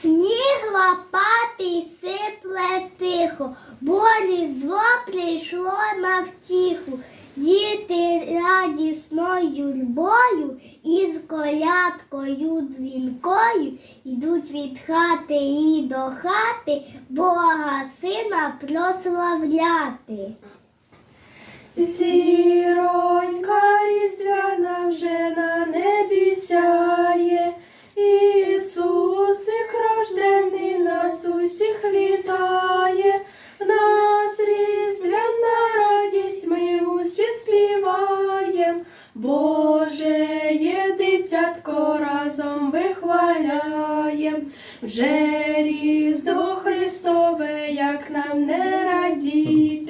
Сніг лопатий сипле тихо, бо різдво прийшло на втіху. Діти радісною юрбою із колядкою дзвінкою йдуть від хати і до хати Бога сина прославляти. Боже, є дитятко, разом вихваляєм, вже різдво Христове, як нам не радіє.